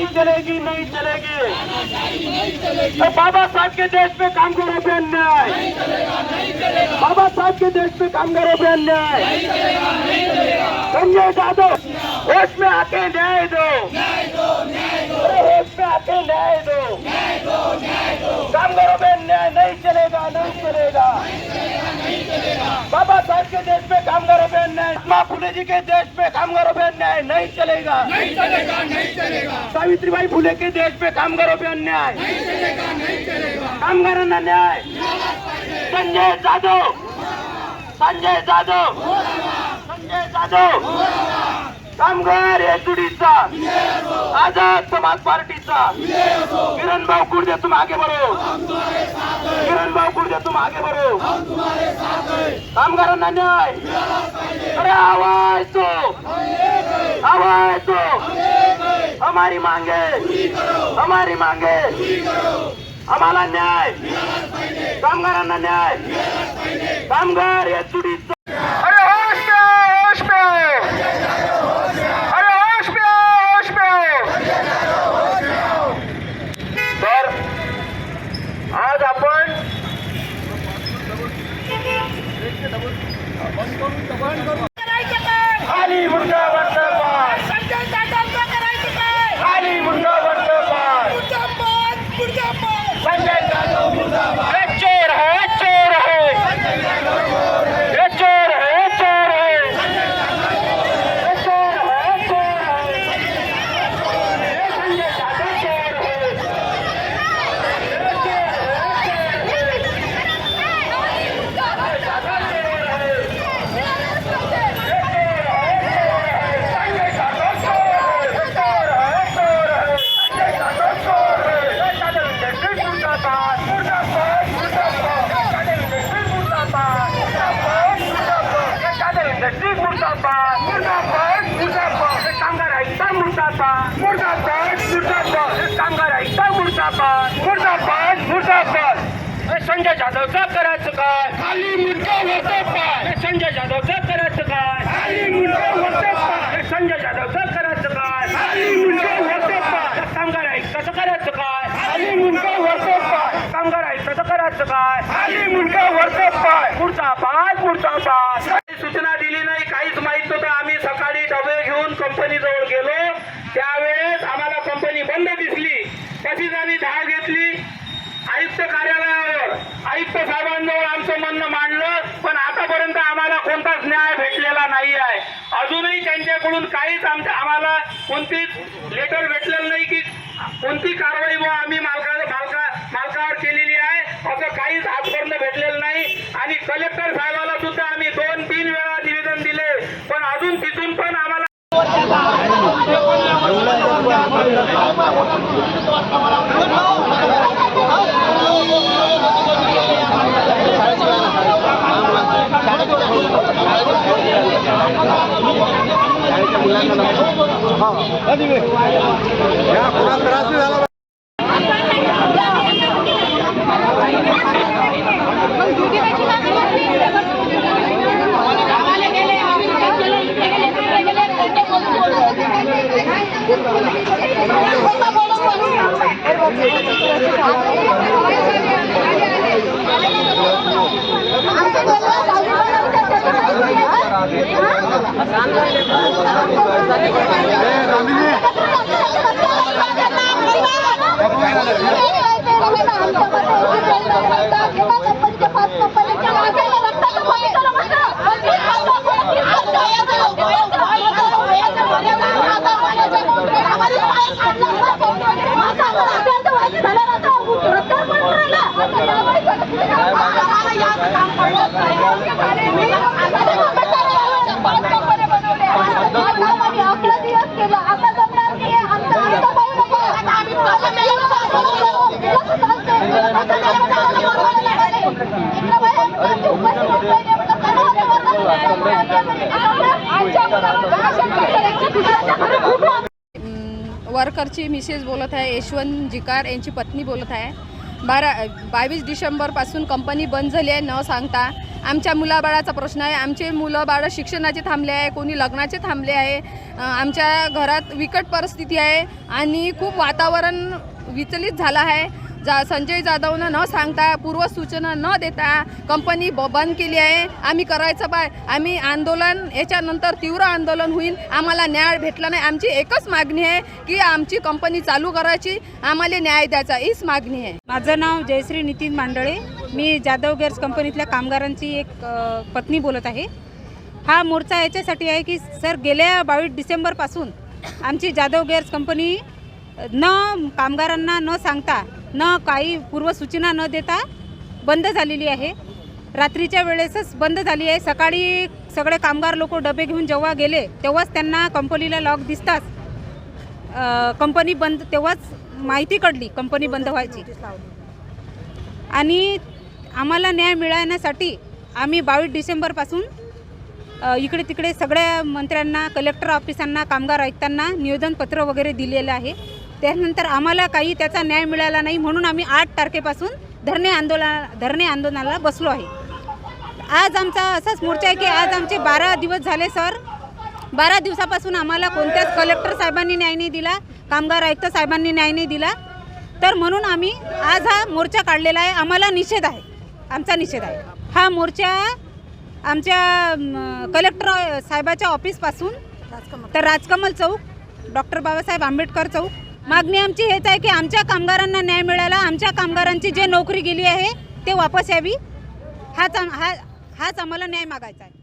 नहीं चलेगी नहीं चलेगी। तो बाबा साहब के देश में कामगारों पे अन्याय। बाबा साहब के देश में कामगारों पे अन्याय। संजय यादव होश में आके न्याय दो। होश में आके न्याय दो। कामगारों पे अन्याय नहीं चलेगा नहीं चलेगा के देश में कामगारों पे अन्याय महात्मा फुले जी के देश में कामगारों पे अन्याय नहीं। चलेगा। नहीं चलेगा नहीं चलेगा। सावित्रीबाई फुले के देश में कामगारों पे अन्याय। नहीं चलेगा नहीं चलेगा। कामगारांना न्याय संजय जाधव। संजय जाधव। संजय जाधव। कामगार एचडीचा आझाद समाज पार्टीचा। किरण भाऊ कुर्दे तुम आगे बढ़ो। पुढे तुम आगे बरो कामगारांना न्याय. अरे आवाज तो आवाज तो हमारी मांगे. हमारी मांगे. आम्हाला न्याय. कामगारांना न्याय. कामगार या चुडीचा अरे होश में होश में अरे होश में होश में तर आज आपण करायचं काय खाली मुंडा बंदपार संजय जाधवचं करायचं काय खाली मुंडा बंदपार मुर्दाबाद मुर्दाबाद संजय जाधव मुर्दाबाद ये चोर है ये चोर है ये चोर है ये चोर है ये चोर है ये चोर है ये संजय जाधव चोर है ये चोर है, ये चोर है। जाधव चोर है। संजय जाधव चोर है। चोर है, चोर है। संजय जाधव चोर है। जाधव इंडस्ट्री मुर्दाबाद, मुर्दाबाद, मुर्दाबाद। जाधव इंडस्ट्री मुर्दाबाद, मुर्दाबाद, मुर्दाबाद। जाधव इंडस्ट्री मुर्दाबाद, मुर्दाबाद, मुर्दाबाद। कामगार आयुक्त मुर्दाबाद, मुर्दाबाद, मुर्दाबाद. कामगार आयुक्त मुर्दाबाद, मुर्दाबाद, मुर्दाबाद. हे संजय जाधवचा करायचं काय? खाली मुंडा वरते पाय. हे संजय जाधवचा करायचं काय? खाली मुंडा वरते पाय. हे संजय जाधवचा करायचं काय? खाली मुंडा वरते पाय. कामगार आयुक्ताचं करायचं काय? खाली मुंडा वरते पाय. कामगार आयुक्ताचं करायचं काय? खाली मुंडा वरते पाय. पुढचा पाय कंपनी जवळ गेलो त्यावेळेस आम्हाला कंपनी बंद दिसली. तशीच आम्ही धाव घेतली. आयुक्त कार्यालयावर आयुक्त साहेबांजवळ आमचं म्हणणं मांडलं पण आतापर्यंत आम्हाला कोणताच न्याय भेटलेला नाही आहे अजूनही त्यांच्याकडून काहीच आमच्या आम्हाला कोणतीच लेटर भेटलेलं नाही की कोणती कारवाई व आम्ही मालका मालका मालकावर केलेली आहे. असं काहीच आजपर्यंत भेटलेलं नाही. आणि कलेक्टर साहेबाला सुद्धा आम्ही दोन तीन वेळा निवेदन दिले पण अजून तिथून पण आम्हाला अकरा ¡Gracias! वर्करची मिसेस बोलत आहे यशवंत जिकार यांची पत्नी बोलत आहे. बारा बावीस डिसेंबरपासून कंपनी बंद झाली आहे न सांगता. आमच्या मुलाबाळाचा प्रश्न आहे आमचे मुलं बाळं शिक्षणाचे थांबले आहे कोणी लग्नाचे थांबले आहे आमच्या घरात विकट परिस्थिती आहे आणि खूप वातावरण विचलित झालं आहे. जा संजय जाधवनं न सांगता पूर्वसूचना न देता कंपनी ब बंद केली आहे. आम्ही करायचं बाय आम्ही आंदोलन याच्यानंतर तीव्र आंदोलन होईल. आम्हाला न्याय भेटला नाही. आमची एकच मागणी आहे की आमची कंपनी चालू करायची. आम्हाला न्याय द्यायचा हीच मागणी आहे. माझं नाव जयश्री नितीन मांडळे. मी जाधव गेअर्स कंपनीतल्या कामगारांची एक पत्नी बोलत आहे. हा मोर्चा याच्यासाठी आहे की सर गेल्या बावीस डिसेंबरपासून आमची जाधव गेअर्स कंपनी न कामगारांना न सांगता न काही पूर्वसूचना न देता बंद झालेली आहे. रात्रीच्या वेळेसच बंद झाली आहे. सकाळी सगळे कामगार लोक डबे घेऊन जेव्हा गेले तेव्हाच त्यांना कंपनीला लॉक दिसताच कंपनी बंद तेव्हाच माहिती कळली कंपनी बंद व्हायची. आणि आम्हाला न्याय मिळवण्यासाठी आम्ही बावीस डिसेंबरपासून इकडे तिकडे सगळ्या मंत्र्यांना कलेक्टर ऑफिसांना कामगार आयुक्तांना निवेदनपत्र वगैरे दिलेलं आहे. त्यानंतर आम्हाला काही त्याचा न्याय मिळाला नाही म्हणून आम्ही आठ तारखेपासून धरणे आंदोलन धरणे आंदोलनाला बसलो आहे. आज आमचा असाच मोर्चा आहे की आज आमचे बारा दिवस झाले सर. बारा दिवसापासून आम्हाला कोणत्याच कलेक्टर साहेबांनी न्याय नाही दिला कामगार आयुक्त साहेबांनी न्याय नाही दिला. तर म्हणून आम्ही आज हा मोर्चा काढलेला आहे. आम्हाला निषेध आहे. आमचा निषेध आहे. हा मोर्चा आमच्या कलेक्टर साहेबाच्या ऑफिसपासून तर राजकमल चौक डॉक्टर बाबासाहेब आंबेडकर चौक मागणी आमची हेच आहे की आमच्या कामगारांना न्याय मिळाला आमच्या कामगारांची जे नोकरी गेली आहे ते वापस यावी. हाच हा हाच आम्हाला न्याय मागायचा आहे.